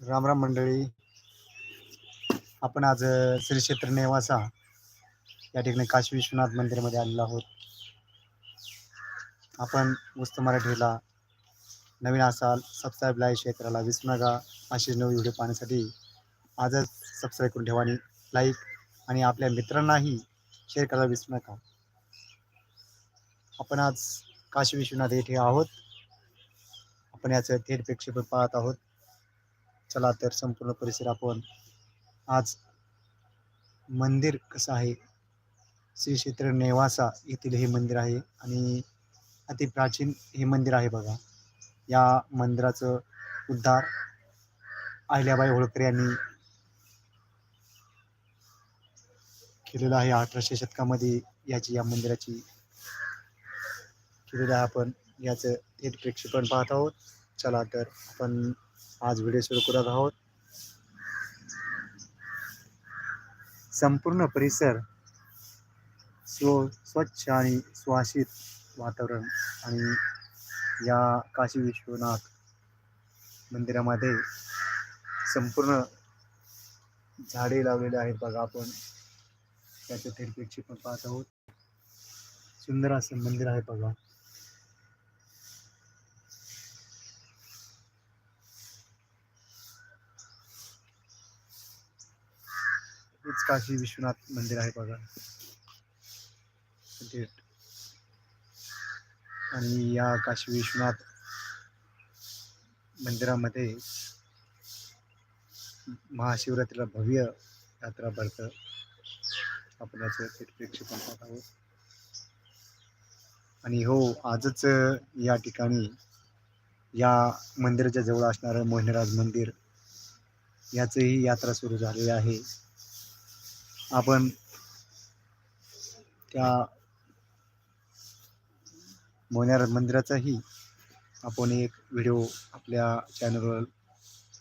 रामराम मंडळी. आपण आज श्री क्षेत्र नेवासा या ठिकाणी काशी विश्वनाथ मंदिरमध्ये आलेलो आहोत. आपण मुस्त मराठीला नवीन असाल सबस्क्राईब लाईक शेअर करायला विसरू नका. असे नवीन व्हिडिओ पाहण्यासाठी आजच सबस्क्राईब करून ठेवा आणि लाईक आणि आपल्या मित्रांनाही शेअर करायला विसरू नका. आपण आज काशी विश्वनाथ येथे आहोत. आपण याचं थेट प्रेक्षेपण पाहत आहोत. चला तर संपूर्ण परिसर आपण आज मंदिर कसं आहे? श्री क्षेत्र नेवासा येथील हे मंदिर आहे आणि अति प्राचीन हे मंदिर आहे बघा. या मंदिराचं उद्धार अहिल्याबाई होळकर यांनी केलेलं आहे. अठराशे शतकामध्ये याची या मंदिराची केलेलं आहे आपण. याचं थेट प्रेक्षेपण पाहत आहोत. चला तर आपण आज व्हिडिओ सुरू करत आहोत. संपूर्ण परिसर स्व स्वच्छ आणि सुवासित वातावरण आणि या काशी विश्वनाथ मंदिरामध्ये संपूर्ण झाडे लावलेले आहेत बघा आपण. त्याच्या थेट पण पाहत आहोत. सुंदर असं मंदिर आहे बघा. हेच काशी विश्वनाथ मंदिर आहे बघा. आणि या काशी विश्वनाथ मंदिरामध्ये महाशिवरात्रीला भव्य यात्रा भरतं. आपण याचं थेट प्रेक्षेपण पाहत आहोत. आणि हो आजच या ठिकाणी या मंदिराच्या जवळ असणारं मोहिनीराज मंदिर याचंही यात्रा सुरू झालेली आहे. आपण त्या मोहनीराज मंदिराचाही आपण एक व्हिडिओ आपल्या चॅनलवर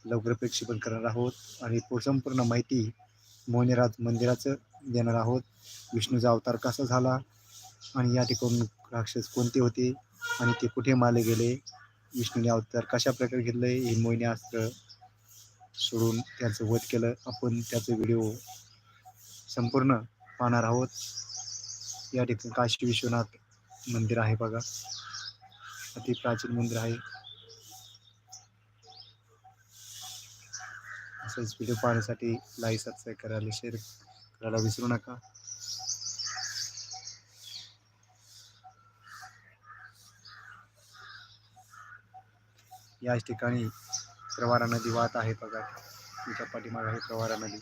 लवकर प्रेक्षेपण करणार आहोत आणि संपूर्ण माहिती मोहनीराज मंदिराचं देणार आहोत. विष्णूचा अवतार कसा झाला आणि या ठिकाणी राक्षस कोणते होते आणि ते कुठे मारले गेले? विष्णूने अवतार कशा प्रकारे घेतलं? हे मोहिनी अस्त्र सोडून त्यांचं वध केलं. आपण त्याचं व्हिडिओ संपूर्ण पाहणार आहोत. या ठिकाणी काशी विश्वनाथ मंदिर आहे बघा. अति प्राचीन मंदिर आहे. असंच व्हिडिओ पाहण्यासाठी लाईक सबस्क्राईब करायला शेअर करायला विसरू नका. याच ठिकाणी प्रवारा नदी वाहत आहे बघा. तिच्या पाठीमागे आहे प्रवारा नदी.